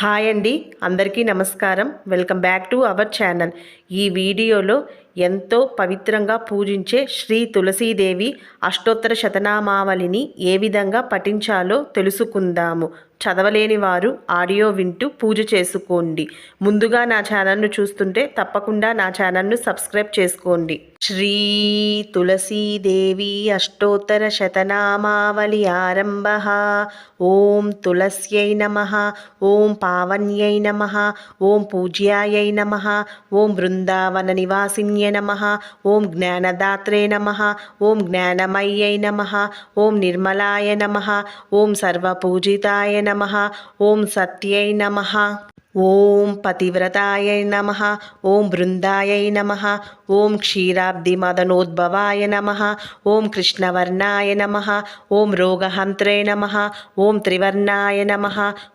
Hi అండి అందరికీ నమస్కారం. Welcome back to our channel. ఈ వీడియోలో ఎంతో పవిత్రంగా పూజించే శ్రీ తులసీదేవి అష్టోత్తర శతనామావళిని ఏ విధంగా పఠించాలో తెలుసుకుందాము. చదవలేని వారు ఆడియో వింటూ పూజ చేసుకోండి. ముందుగా నా ఛానల్ను చూస్తుంటే తప్పకుండా నా ఛానల్ను సబ్స్క్రైబ్ చేసుకోండి. శ్రీ తులసీదేవి అష్టోత్తర శతనామావళి ఆరంభ. ఓం తులస్యై నమ. ఓం పావన్యై నమ. ఓం పూజ్యాయై నమ. ఓం బృందావన నివాసిన్యై నమ. ఓం జ్ఞానదాత్రే నమ. ఓం జ్ఞానమయ్యై నమ. ఓం నిర్మలాయ నమ. ఓం సర్వపూజితాయ నమ. ఓం సత్యై నమ. ఓం పతివ్రతాయ నమ ఓం బృందాయ నమ ఓం క్షీరాబ్ది మదనోద్భవాయ నమ ఓం కృష్ణవర్ణాయ నమ ఓం రోగహంత్రే నమ ఓం త్రివర్ణాయ నమ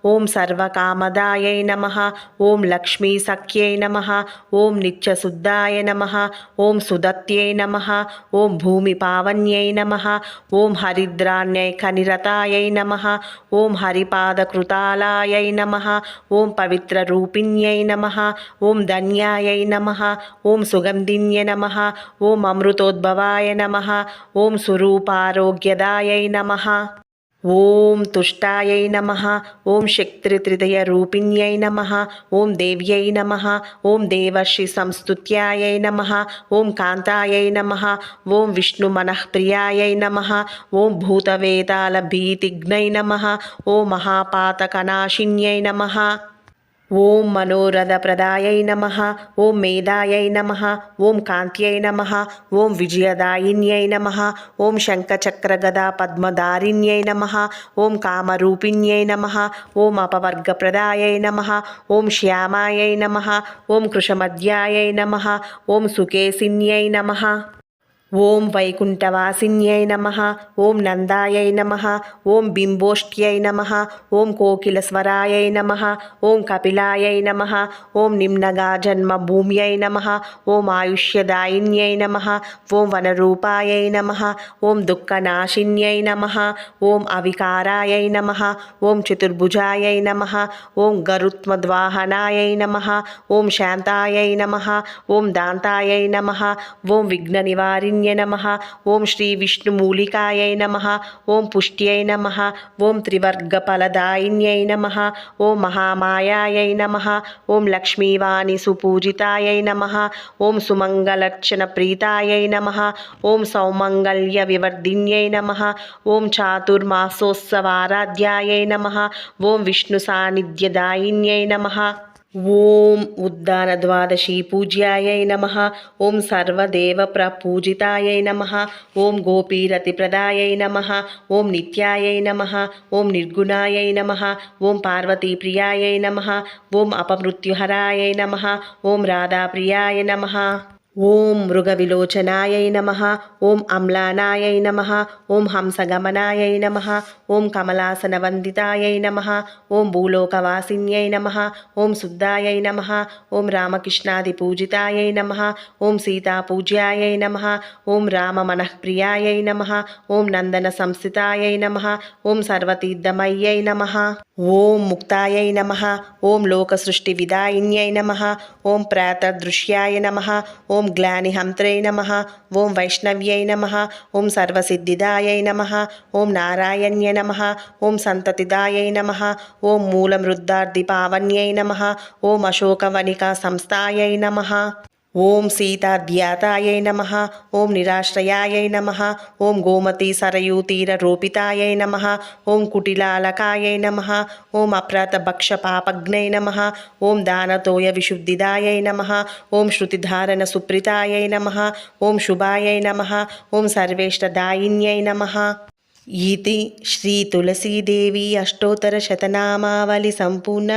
ఓం సర్వకామదాయ నమ ఓం లక్ష్మీసఖ్యై నమ ఓం నిత్యశుద్ధాయ నమ ఓం సుదత్యై నమ ఓం భూమిపావన్యై నమ ఓం హరిద్రాణ్యైకనిరతాయై నమ ఓం హరిపాదకృతాలాయై నమ ఓం పవిత్ర పవిత్రరూపిణ్యై నమ ఓం ధన్యాయై నమ ఓం సుగంధిన్య నమ ఓం అమృతోద్భవాయ నమ ఓం స్వరూపారోగ్యదాయై నమ ఓం తుష్టాయై నమ ఓం శక్తిత్రిదయ రూపిణ్యై నమ ఓం దేవ్యై నమ ఓం దేవర్షి సంస్తుత్యాయై నమ ఓం కాంతాయై నమ ఓం విష్ణు మనఃప్రియాయై నమ ఓం భూతవేతాల భీతిఘ్నై నమ ఓం మహాపాతకనాశిన్యై నమ ఓం మనోరథప్రదాయై నమ ఓం మేధాయై నమ ఓం కాంత్యై నమ ఓం విజయదాయిన్యై నమ ఓం శంఖచక్రగదా పద్మదారిణ్యై నమ ఓం కామరూపిణ్యై నమ ఓం అపవర్గప్రదాయై నమ ఓం శ్యామాయై నమ ఓం కృషమధ్యాయై నమ ఓం సుకేసిన్యై నమ. ఓం వైకుంఠవాసిన్యై నమ ఓం నందాయై నమ ఓం బింబోష్ట్యై నమ ఓం కోకిలస్వరాయై నమ ఓం కపిలాయై నమ ఓం నిమ్నగా జన్మభూమ్యై నమ ఓం ఆయుష్యదాయిన్యై నమ ఓం వనరూపాయై నమ ఓం దుఃఖనాశిన్యై నమ ఓం అవికారాయై నమ ఓం చతుర్భుజాయై నమ ఓం గరుత్మద్వాహనాయై నమ ఓం శాంతాయై నమ ఓం దాంతాయై నమ ఓం విఘ్న నివారిణ్య నమ ఓం శ్రీ విష్ణుమూలికాయై నమ ఓం పుష్ట్యై నమ ఓం త్రివర్గఫలదాయిన్యై నమ ఓం మహామాయాయై నమ ఓం లక్ష్మీవాణి సుపూజితాయై నమ ఓం సుమంగళర్చన ప్రీతాయై నమ ఓం సౌమంగళ్య వివర్ధిన్యై నమ ఓం చాతుర్మాసోత్సవారాధ్యాయై నమ ఓం విష్ణు సాన్నిధ్యదాయిన్యై నమ ఓం ఉద్దాన ఉద్దానద్వాదశీ పూజ్యాయై నమ. ఓం సర్వదేవ సర్వదేవప్రపూజితాయై నమ. ఓం గోపీరతిప్రదాయై నమ. ఓం నిత్యాయై నమ. ఓం నిర్గుణాయై నమ. ఓం పార్వతీప్రియాయై నమ. ఓం అపమృత్యుహరాయై నమ. ఓం రాధాప్రియాయ నమ. ఓం మృగవిలోచనాయై నమ ఓం అమ్లానాయై నమ ఓం హంసగమనాయై నమ ఓం కమలాసన కమలాసనవందితాయై నమ ఓం భూలోకవాసిన్యై నమ ఓం శుద్ధాయై నమ ఓం రామకృష్ణాది రామకృష్ణాదిపూజితాయై నమ ఓం సీతాపూజ్యాయై నమ ఓం రామమనఃప్రియాయై నమ ఓం నందన సంస్థితాయై నమ ఓం సర్వతీర్థమయ్యై నమ ఓం ముక్తాయై నమ ఓం లోకసృష్టి విదాయిన్యై నమ ఓం ప్రాతదృశ్యాయ నమ ఓం ఓం గ్లానిహంత్రే నమ ఓం వైష్ణవ్యై నమ ఓం సర్వసిద్ధిదాయై నమ ఓం నారాయణ్య నమ ఓం సంతతిదాయై నమ ఓం మూలమృద్ధార్దిపావన్యై నమ ఓం అశోకవనికా సంస్థాయై నమ. ఓం సీతాధ్యాతాయై నమ ఓం నిరాశ్రయాయై నమ ఓం గోమతి సరయూ తీర రూపితాయై నమ ఓం కుటిలాలకాయై నమ ఓం అప్రాత భక్ష అప్రాతభక్షపాపగ్నై నమ ఓం దానతోయ విశుద్ధిదాయై నమ ఓం శృతిధారణ సుప్రితాయై నమ ఓం శుభాయై నమ ఓం సర్వేష్టదాయిన్యై నమ. ఇది శ్రీ తులసీదేవి అష్టోత్తర శతనామావళి సంపూర్ణ.